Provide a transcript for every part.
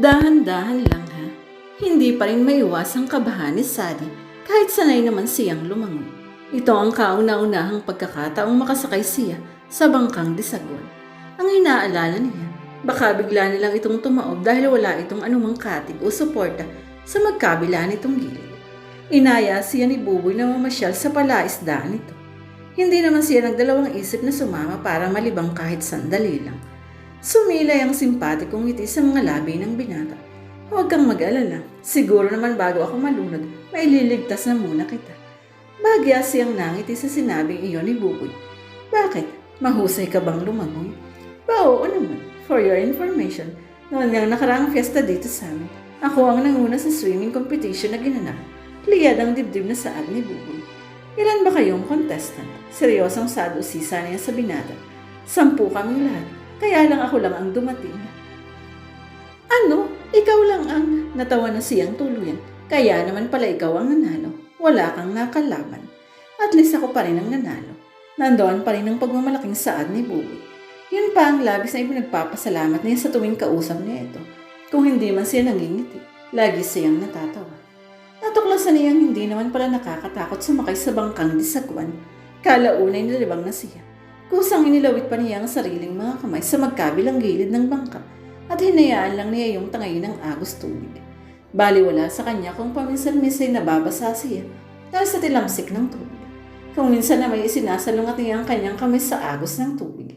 Dahan-dahan lang ha. Hindi pa rin maiwasang kabahan ni Sally kahit sanay naman siyang lumangon. Ito ang kauna-unahang pagkakataong makasakay siya sa bangkang disagwan. Ang inaalala niya, baka bigla nilang itong tumaob dahil wala itong anumang katig o suporta sa magkabila nitong gilid. Inaya siya ni Buboy na mamasyal sa palaisdaan nito. Hindi naman siya nagdalawang isip na sumama para malibang kahit sandali lang. Sumilay ang simpatikong ngiti sa mga labi ng binata. Huwag kang mag-alala. Siguro naman bago ako malunod, maililigtas na muna kita. Bagya siyang nangiti sa sinabing iyon ni Buboy. Bakit? Mahusay ka bang lumangoy? Ba, oo naman. For your information, noon nga nakaraang fiesta dito sa amin, ako ang nanguna sa swimming competition na ginanap. Liyad ang dibdib na saad ni Buboy. Ilan ba kayong contestant? Seryosong sadusisa niya sa binata. Sampu kaming lahat, kaya lang ako lang ang dumating. Ano? Ikaw lang ang natawa na siyang tuluyan. Kaya naman pala ikaw ang nanalo. Wala kang nakalaban. At least ako pa rin ang nanalo. Nandoon pa rin ang pagmamalaking saad ni Buboy. Yun pa ang labis na ipinagpapasalamat niya sa tuwing kausap niya ito. Kung hindi man siya nangingiti, lagi siyang natatawa. Natuklasan niyang hindi naman pala nakakatakot sumakay sa bangkang disagwan. Kalaunay nilibang na siya. Kusang inilawit pa niya ang sariling mga kamay sa magkabilang gilid ng bangka at hinayaan lang niya yung tangayin ng agos tubig. Baliwala sa kanya kung paminsan-minsan nababasa siya dahil sa tilamsik ng tubig. Kung minsan na may isinasalungat niya ang kanyang kamay sa agos ng tubig,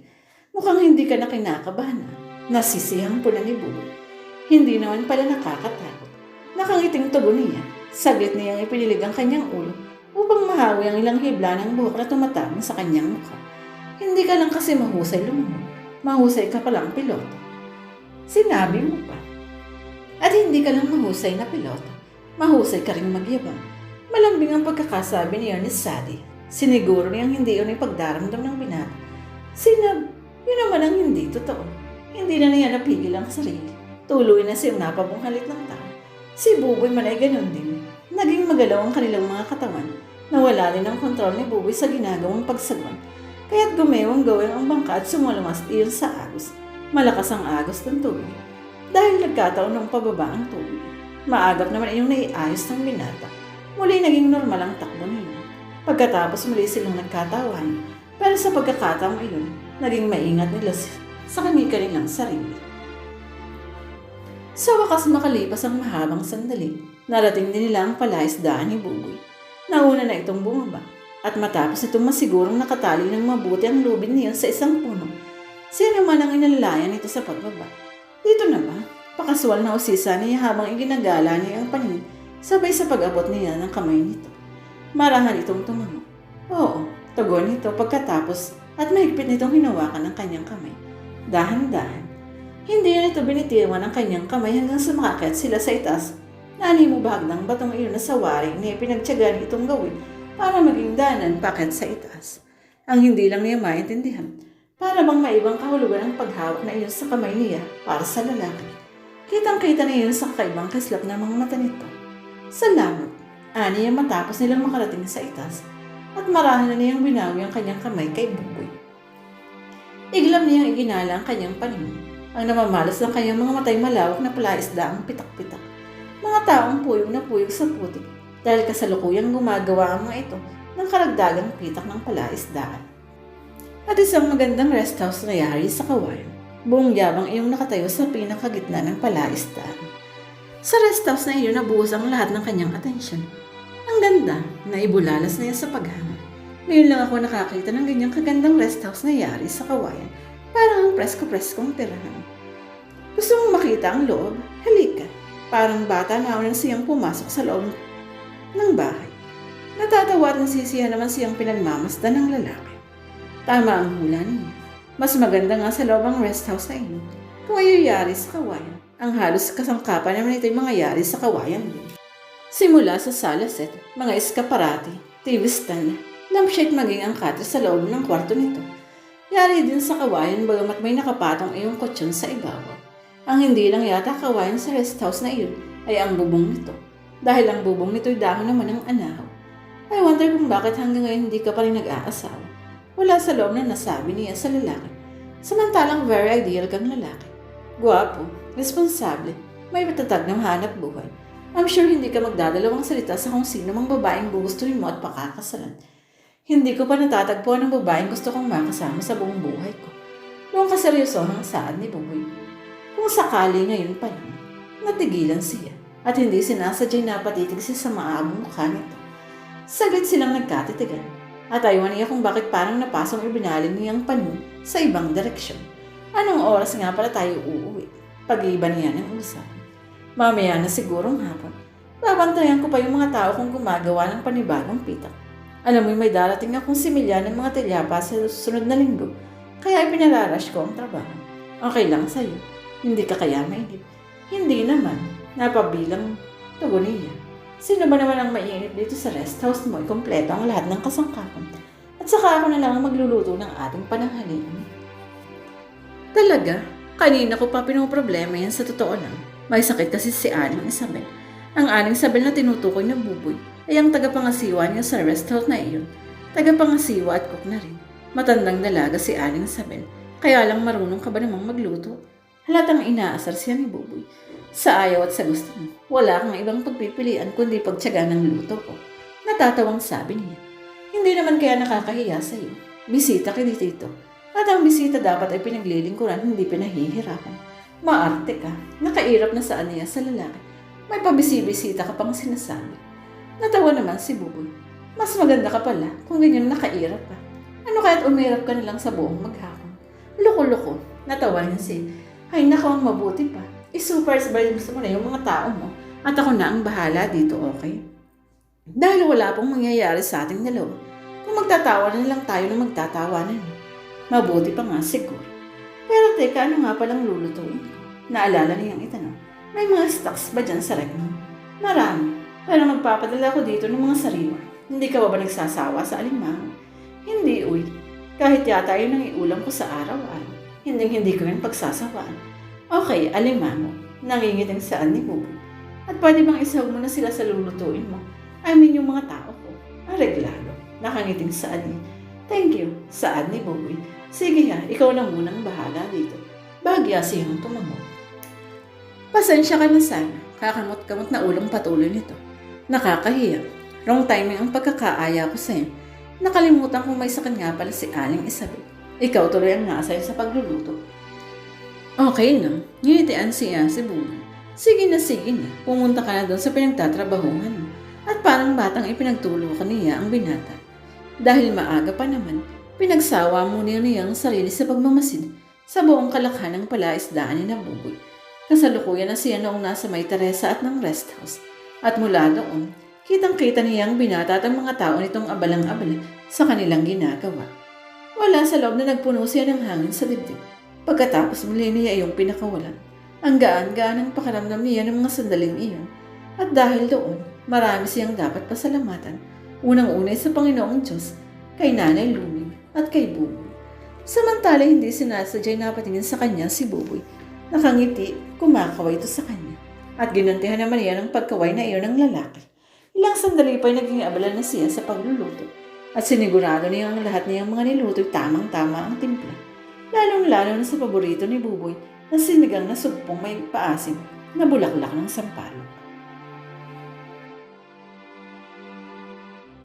mukhang hindi ka na kinakabahan na. Nasisihang po na ni Buboy. Hindi naman pala nakakatakot. Nakangiting tugon niya. Saglit niyang ipinilig ang kanyang ulo upang mahawi ang ilang hibla ng buhok na tumatama sa kanyang mukha. Hindi ka lang kasi mahusay lumangon. Mahusay ka palang piloto. Sinabi mo pa. At hindi ka lang mahusay na piloto. Mahusay ka rin magyabang. Malambing ang pagkakasabi ni Ernest Sally. Siniguro niyang hindi yun ay pagdaramdam ng binata. Sinab, yun naman ang hindi totoo. Hindi na niya napigil ang sarili. Tuloy na siyang napabunghalit ng tao. Si Buboy man ay ganun din. Naging magalaw ang kanilang mga katawan. Nawala din ang kontrol ni Buboy sa ginagawang pagsagwan. Kaya't gumewang gawin ang bangka at sumulamas iyon sa agos. Malakas ang agos ng tubig. Dahil nagkataon ng pababa ang tubig. Maagap naman iyong naiayos ng binata. Muli naging normal ang takbo niya. Pagkatapos muli silang nagkatawan. Pero sa pagkakataong iyon, naging maingat nila sa kanilang sarili. Sa wakas makalipas ang mahabang sandali, narating din nila ang palaisdaan ni Buboy. Nauna na itong bumaba at matapos itong masigurong nakatali ng mabuti ang lubid niya sa isang puno, siya naman ang inalalayan nito sa pagbaba. Dito na ba? Pakaswal na usisa niya habang iginagala niya ang paningin sabay sa pag-abot niya ng kamay nito. Marahan itong tumango. Oo, tugon nito pagkatapos at mahigpit nitong hinawakan ng kanyang kamay. Dahan-dahan. Hindi na ito binitiwan ang kanyang kamay hanggang sa makakit sila sa itaas. Nani mo bahag ng batong iyon na sa waring na pinagtyagan itong gawin para maging danan pakit sa itaas. Ang hindi lang niya maintindihan, para bang maibang kahulugan ang paghawak na iyon sa kamay niya para sa lalaki. Kitang-kita na iyon sa kakaibang kislap ng mga mata nito. Salamat. Ani niya matapos nilang makarating sa itaas at marahan na niyang binawi ang kanyang kamay kay Buboy. Iglam niyang iginala ang kanyang paningin. Ang namamalas ng kanyang mga matay malawak na palaisda ang pitak-pitak. Mga taong puyog na puyog sa putik dahil kasalukuyang gumagawa ang mga ito ng karagdagang pitak ng palaisdaan. At isang magandang rest house na yari sa kawayan. Buong yabang iyong nakatayo sa pinakagitna ng palaisdaan. Sa rest house na iyon nabuhos ang lahat ng kanyang atensyon. Ang ganda na ibulalas na sa paghanga. Ngayon lang ako nakakita ng ganyang kagandang rest house na yari sa kawayan. Parang ang presko-preskong tirahan. Gusto mong makita ang loob? Halika. Parang bata na nang siyang pumasok sa loob ng bahay. Natatawa at nasisiya naman siyang pinagmamasdan ng lalaki. Tama ang hula niya. Mas maganda nga sa loob ang rest house na iyon. Kung ayoy yari sa kawayan, ang halos kasangkapan naman ito'y mga yari sa kawayan din. Simula sa sala set, mga eskaparati, TV stand, lampshade maging ang katre sa loob ng kwarto nito. Yari din sa kawayan bagamat may nakapatong iyong kutsyon sa ibabaw. Ang hindi lang yata kawayan sa rest house na iyon ay ang bubong nito. Dahil ang bubong nito'y dahon naman ng anahaw. I wonder kung bakit hanggang ngayon hindi ka pa rin nag-aasawa. Wala sa loob na nasabi niya sa lalaki. Samantalang very ideal kang lalaki. Guwapo, responsable, may matatag na hanap buhay. I'm sure hindi ka magdadalawang salita sa kung sino mang babaeng gugustuhin mo at pakakasalan. Hindi ko pa natatagpuan ng babaeng gusto kong makasama sa buong buhay ko. Noong kaseryosohang saad ni Buboy. Kung sakali ngayon pa lang, natigilan siya at hindi sinasadyay na patitig siya sa maabong mukha nito. Saglit silang nagkatitigan at ayaw niya kung bakit parang napasong ibinalin niyang panin sa ibang direksyon. Anong oras nga pala tayo uuwi? Pag-iba niya ng usapan. Mamaya na sigurong hapon. Babantayan ko pa yung mga tao kung gumagawa ng panibagong pitak. Alam mo, may darating akong similya ng mga tilyapa sa susunod na linggo. Kaya ipinalarash ko ang trabaho. Okay lang sa'yo. Hindi ka kaya mainip. Hindi naman. Napabilang tugon niya. Sino ba naman ang mainip dito sa rest house mo? Ikompleto ang lahat ng kasangkapan. At saka ako na lang ang magluluto ng ating pananghalian. Talaga? Kanina ko pa pinoproblema yan sa totoo lang. May sakit kasi si Aling Isabel. Ang Aling Isabel na tinutukoy ng buboy ay ang tagapangasiwa niya sa rest house na iyon. Tagapangasiwa at cook na rin. Matandang dalaga si Aling Isabel. Kaya lang marunong ka ba namang magluto? Halatang inaasar siya ni Buboy. Sa ayaw at sa gusto mo, wala kang ibang pagpipilian kundi pagtyaga ng luto ko. Natatawang sabi niya. Hindi naman kaya nakakahiya sa iyo. Bisita ka dito. At ang bisita dapat ay pinaglilingkuran, hindi pinahihirapan. Maarte ka. Nakairap na saan niya sa lalaki. May pabisi-bisita ka pang sinasabi. Natawa naman si Buboy. Mas maganda ka pala kung ganyan nakairap ka. Ano kaya't umirap ka na lang sa buong maghapon? Loko-loko. Natawa niya si, ay nako mabuti pa. I-supervise mo na yung mga tao mo at ako na ang bahala dito, okay? Dahil wala pong mangyayari sa ating dalawa. Kung magtatawanan na lang tayo na magtatawanan. Mabuti pa nga siguro. Pero teka, ano nga palang lulutuin ko? Naalala niyang itanong. May mga stocks ba dyan sa rec mo? Marami. Pero magpapadala ko dito ng mga sariwa. Hindi ka ba ba nagsasawa sa alimango? Hindi, uy. Kahit yata yun ang iulam ko sa araw-araw. Hindi hindi ko yun pagsasawaan. Okay, alimango. Nangingiting saan ni Buboy. At pwede bang isahog mo na sila sa lulutuin mo? I mean yung mga tao ko. Areglado. Nakangiting saan ni. Thank you. Saan ni Buboy. Sige ha, ikaw na munang bahala dito. Bagya siyang tumango. Pasensya ka na sana. Kakamot-kamot na ulang patuloy nito. Nakakahiya. Wrong timing ang pagkakaaya ko sa'yo. Nakalimutan kong may sakit nga pala si Aling Isabel. Ikaw tuloy ang nasa sa pagluluto. Okay na. Nginitian siya si Bunga. Sige na, sige na. Pumunta ka na doon sa pinagtatrabahuhan mo. At parang batang ipinagtulungan niya ang binata. Dahil maaga pa naman, pinagsawa mo niya niya ang sarili sa pagmamasid sa buong kalakhan ng palaisdaan ni Nabuboy. Kasalukuyan na siya noong nasa may Teresa at ng rest house. At mula doon, kitang-kita niya ang binata at ang mga tao nitong abalang-abala sa kanilang ginagawa. Wala sa loob na nagpuno siya ng hangin sa dibdib. Pagkatapos muli niya iyong pinakawalan. Ang gaan-gaan ang pakaramdam niya ng mga sandaling iyon. At dahil doon, marami siyang dapat pasalamatan. Unang-una sa Panginoong Diyos, kay Nanay Lumig at kay Buboy. Samantala hindi sinasadyay na patingin sa kanya si Buboy. Nakangiti, kumakaway ito sa kanya. At ginantihan naman niya ng pagkaway na iyon ng lalaki. Ilang sandali pa ay naging abala na siya sa pagluluto. At sinigurado niya ang lahat niyang mga niluto'y tamang-tama ang timpla. Lalong-lalo na sa paborito ni Buboy na sinigang na sugpong may paasim na bulaklak ng sampalok.